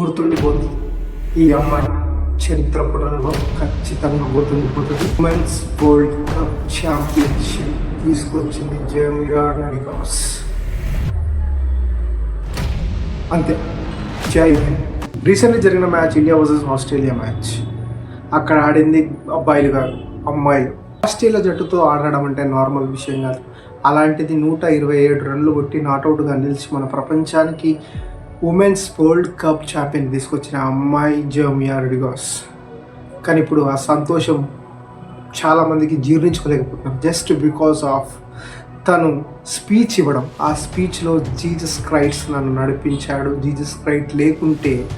గుర్తుండిపోతుంది. ఈ అమ్మాయి చరిత్ర పుటంలో ఖచ్చితంగా గుర్తుండిపోతుంది. ఉమెన్స్ వరల్డ్ కప్ ఛాంపియన్షిప్ తీసుకొచ్చింది జమిరా నడికాస్ అంతే. జై హింద్. జరిగిన match India versus Australia match. అక్కడ ఆడింది అబ్బాయిలు కాదు అమ్మాయిలు ఆస్ట్రేలియా జట్టుతో ఆడడం అంటే నార్మల్ విషయం కాదు. అలాంటిది నూట ఇరవై ఏడు రన్లు కొట్టి నాట్అవుట్గా నిలిచి మన ప్రపంచానికి ఉమెన్స్ వరల్డ్ కప్ ఛాంపియన్ తీసుకొచ్చిన అమ్మాయి జమియా రెడిగాస్ కానీ ఇప్పుడు ఆ సంతోషం చాలామందికి జీర్ణించుకోలేకపోతున్నాం. జస్ట్ బికాస్ ఆఫ్ తను స్పీచ్ ఇవ్వడం. ఆ స్పీచ్లో జీజస్ క్రైట్స్ నన్ను నడిపించాడు. జీజస్ క్రైట్ లేకుంటే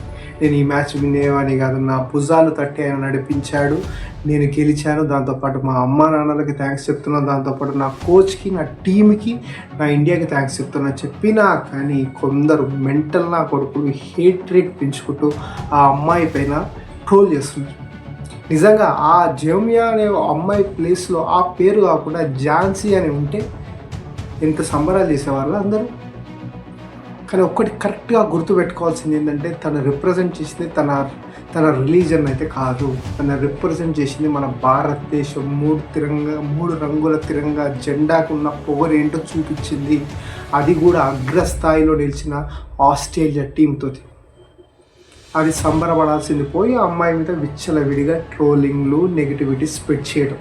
నేను ఈ మ్యాచ్ వినేవాని కాదు. నా భుజాలు తట్టి ఆయన నడిపించాడు. నేను గెలిచాను దాంతోపాటు మా అమ్మ నాన్నలకి థ్యాంక్స్ చెప్తున్నాను దాంతోపాటు నా కోచ్కి నా టీంకి నా ఇండియాకి థ్యాంక్స్ చెప్తున్నా చెప్పినా కానీ కొందరు మెంటల్ నా కొడుకులు హేట్ రేట్ పెంచుకుంటూ ఆ అమ్మాయి పైన ట్రోల్ చేస్తున్నారు. నిజంగా ఆ జమియా అనే అమ్మాయి ప్లేస్లో ఆ పేరు కాకుండా ఝాన్సీ అని ఉంటే ఎంత సంబరాలు చేసేవాళ్ళు అందరూ? కానీ ఒక్కటి కరెక్ట్గా గుర్తుపెట్టుకోవాల్సింది ఏంటంటే తను రిప్రజెంట్ చేసింది తన తన రిలీజన్ అయితే కాదు. తను రిప్రజెంట్ చేసింది మన భారతదేశం. మూడు తిరంగా మూడు రంగుల తిరంగా జెండాకు ఉన్న ఏంటో చూపించింది. అది కూడా అగ్రస్థాయిలో నిలిచిన ఆస్ట్రేలియా టీంతో అది సంబరపడాల్సింది పోయి అమ్మాయి మీద విచ్చలవిడిగా ట్రోలింగ్లు నెగిటివిటీ స్ప్రెడ్ చేయడం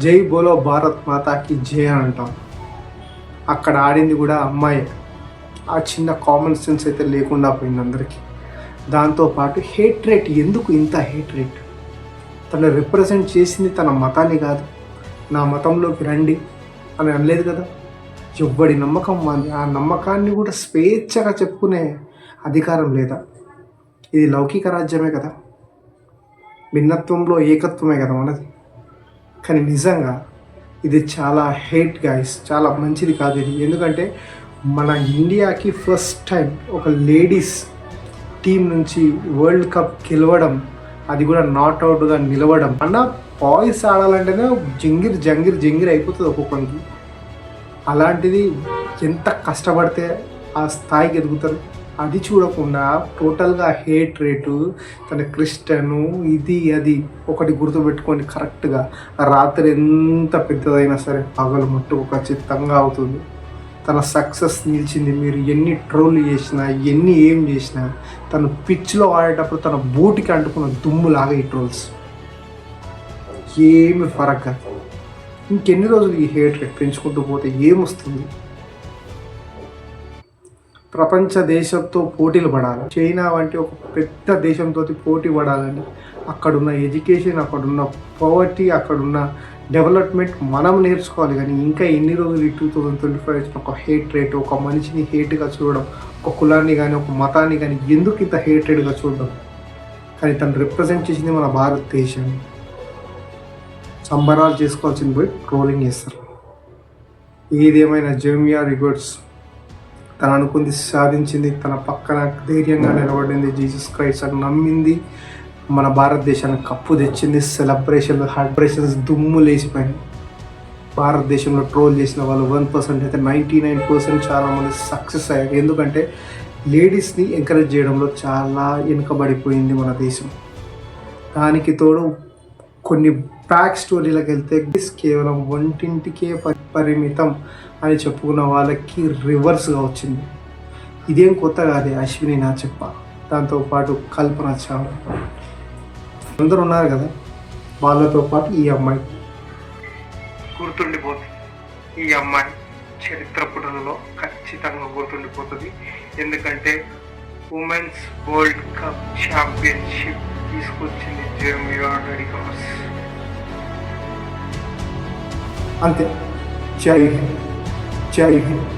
జై బోలో భారత్ మాతాకి జయ అంటాం. అక్కడ ఆడింది కూడా అమ్మాయి. ఆ చిన్న కామన్ సెన్స్ అయితే లేకుండా పోయింది అందరికీ. దాంతోపాటు హేట్ రేట్ ఎందుకు ఇంత హేట్ రేట్ తను రిప్రజెంట్ చేసింది తన మతాన్ని కాదు. నా మతంలోకి రండి అని అనలేదు కదా? ఎవ్వడి నమ్మకం అని ఆ నమ్మకాన్ని కూడా స్వేచ్ఛగా చెప్పుకునే అధికారం లేదా? ఇది లౌకిక రాజ్యమే కదా? భిన్నత్వంలో ఏకత్వమే కదా మనది. కానీ నిజంగా ఇది చాలా హేట్ గాయస్ చాలా మంచిది కాదు ఇది. ఎందుకంటే మన ఇండియాకి ఫస్ట్ టైం ఒక లేడీస్ టీం నుంచి వరల్డ్ కప్ గెలవడం అది కూడా నాట్ అవుట్గా నిలవడం. అన్న బాయ్స్ ఆడాలంటేనే జంగిర్ జంగిర్ జంగిర్ అయిపోతుంది ఒక్కొక్కరికి. అలాంటిది ఎంత కష్టపడితే ఆ స్థాయికి ఎదుగుతారు. అది చూడకుండా టోటల్గా హేట్ రేటు తన క్రిస్టియను ఇది అది ఒకటి గుర్తుపెట్టుకొని కరెక్ట్గా రాత్రి ఎంత పెద్దదైనా సరే పగలు మట్టుకు ఖచ్చితంగా అవుతుంది. తన సక్సెస్ నిలిచింది. మీరు ఎన్ని ట్రోల్ చేసినా ఎన్ని ఏం చేసినా తను పిచ్లో ఆడేటప్పుడు తన బూటికి అంటుకున్న దుమ్ములాగా ఈ ట్రోల్స్ ఏమి ఫరక్. ఇంకెన్ని రోజులు ఈ హేట్ రేట్ పెంచుకుంటూ పోతే ఏమొస్తుంది? ప్రపంచ దేశంతో పోటీలు పడాలి. చైనా వంటి ఒక పెద్ద దేశంతో పోటీ పడాలని అక్కడున్న ఎడ్యుకేషన్ అక్కడున్న పవర్టీ అక్కడున్న డెవలప్మెంట్ మనం నేర్చుకోవాలి కానీ ఇంకా ఎన్ని రోజులు ఈ టూ థౌజండ్ ట్వంటీ ఫైవ్ వచ్చిన ఒక హేట్ రేట్ ఒక మనిషిని హేట్గా చూడడం ఒక కులాన్ని కానీ ఒక మతాన్ని కానీ ఎందుకు ఇంత హేటెడ్గా చూడడం? కానీ తను రిప్రజెంట్ చేసింది మన భారతదేశాన్ని సంబరాలు చేసుకోవాల్సింది పోయి ట్రోలింగ్ చేస్తారు. ఏదేమైనా జమియా రిగర్డ్స్ తను అనుకుంది సాధించింది తన పక్కన ధైర్యంగా నిలబడింది జీసస్ క్రైస్ట్ అని నమ్మింది మన భారతదేశానికి కప్పు తెచ్చింది సెలబ్రేషన్ హార్బ్రేషన్స్ దుమ్ము లేచిపోయింది. భారతదేశంలో ట్రోల్ చేసిన వాళ్ళు వన్ పర్సెంట్ అయితే నైంటీ నైన్ పర్సెంట్ చాలామంది సక్సెస్ అయ్యారు. ఎందుకంటే లేడీస్ని ఎంకరేజ్ చేయడంలో చాలా వెనుకబడిపోయింది మన దేశం. దానికి తోడు కొన్ని బ్యాక్ స్టోరీలకు వెళ్తే కేవలం వంటింటికే పరిమితం అని చెప్పుకున్న వాళ్ళకి రివర్స్గా వచ్చింది. ఇదేం కొత్త కాదే అశ్విని నా చెప్ప. దాంతోపాటు కల్పన చావ్లా. అందరూ ఉన్నారు కదా వాళ్ళతో పాటు ఈ అమ్మాయి. గుర్తుండిపోతుంది. ఈ అమ్మాయి చరిత్ర పుటలలో ఖచ్చితంగా గుర్తుండిపోతుంది. ఎందుకంటే ఉమెన్స్ వరల్డ్ కప్ ఛాంపియన్షిప్ తీసుకొచ్చింది జర్మియా రెడికాస్ అంతే. జై హింద్. జై హింద్.